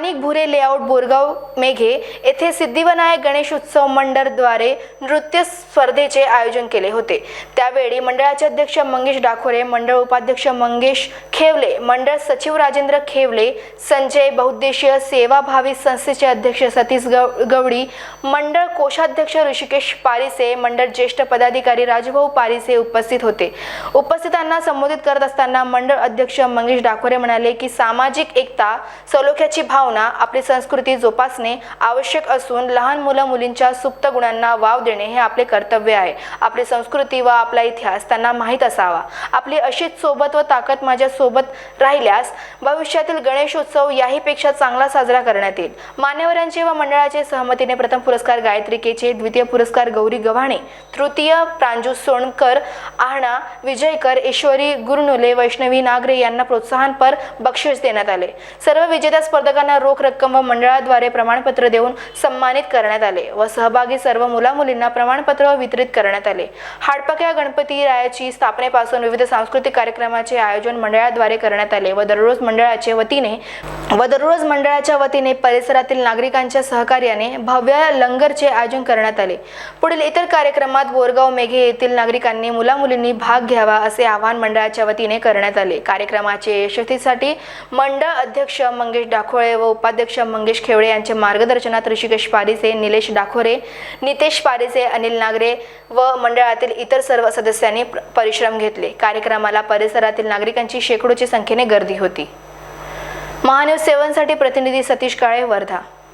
स्थानिक भुरे लेआउट बोरगाव मेघे येथे सिद्धिविनायक गणेश उत्सव मंडळद्वारे नृत्य स्पर्धेचे आयोजन केले होते. त्यावेळी मंडळाचे अध्यक्ष मंगेश डाखोरे मंडळ उपाध्यक्ष मंगेश खेवले मंडळ सचिव राजेंद्र खेवले संजय बहुद्देशीय सेवाभावी संस्थेचे अध्यक्ष सतीश गव गवडी मंडळ कोषाध्यक्ष ऋषिकेश पारिसे मंडळ ज्येष्ठ पदाधिकारी राजभाऊ पारिसे उपस्थित होते. उपस्थितांना संबोधित करत असताना मंडळ अध्यक्ष मंगेश डाकोरे म्हणाले की सामाजिक एकता सलोख्याची भावना आपली संस्कृती जोपासणे आवश्यक असून लहान मुलं मुलींच्या सुप्त गुणांना वाव देणे हे आपले कर्तव्य आहे. आपली संस्कृती व आपला इतिहास त्यांना माहीत असावा. आपली अशीच सोबत व ताकद माझ्या सोबत राहिल्यास भविष्यातील गणेशोत्सव याही याहीपेक्षा चांगला साजरा करण्यात येईल. मान्यवरांचे व मंडळाचे सहमतीने प्रथम पुरस्कार गायत्री केचे द्वितीय पुरस्कार गौरी गव्हाणे तृतीय प्रांजू सोनकर आहणा विजयकर ईश्वरी गुरनुले वैष्णवी नागरे यांना प्रोत्साहनपर बक्षीस देण्यात आले. सर्व विजेत्या स्पर्धकांना रोख रक्कम व मंडळाद्वारे प्रमाणपत्र देऊन सन्मानित करण्यात आले व सहभागी सर्व मुलामुलींना प्रमाणपत्र वितरित करण्यात आले. हाडपक्या गणपती रायाची स्थापनेपासून विविध सांस्कृतिक कार्यक्रमाचे आयोजन मंडळाद्वारे करण्यात आले व दररोज मंडळाच्या वतीने व दररोज मंडळाच्या वतीने परिसरातील नागरिकांच्या सहकार्याने भव्य लंगरचे आयोजन करण्यात आले. पुढील इतर कार्यक्रमात बोरगाव मेघे येथील नागरिकांनी मुलामुलींनी भाग घ्यावा असे आवाहन मंडळाच्या वतीने करण्यात आले. कार्यक्रमाचे यशस्वीसाठी मंडळ अध्यक्ष मंगेश डाखोळे व उपाध्यक्ष मंगेश खेवळे यांच्या मार्गदर्शनात ऋषिकेश पारिसे निलेश डाखोरे नितेश पारिसे अनिल नागरे व मंडळातील इतर सर्व सदस्यांनी परिश्रम घेतले. कार्यक्रमाला परिसरातील नागरिकांची शेकडोची संख्येने गर्दी होती. महान्यूज सेवनसाठी प्रतिनिधी सतीश काळे वर्धा.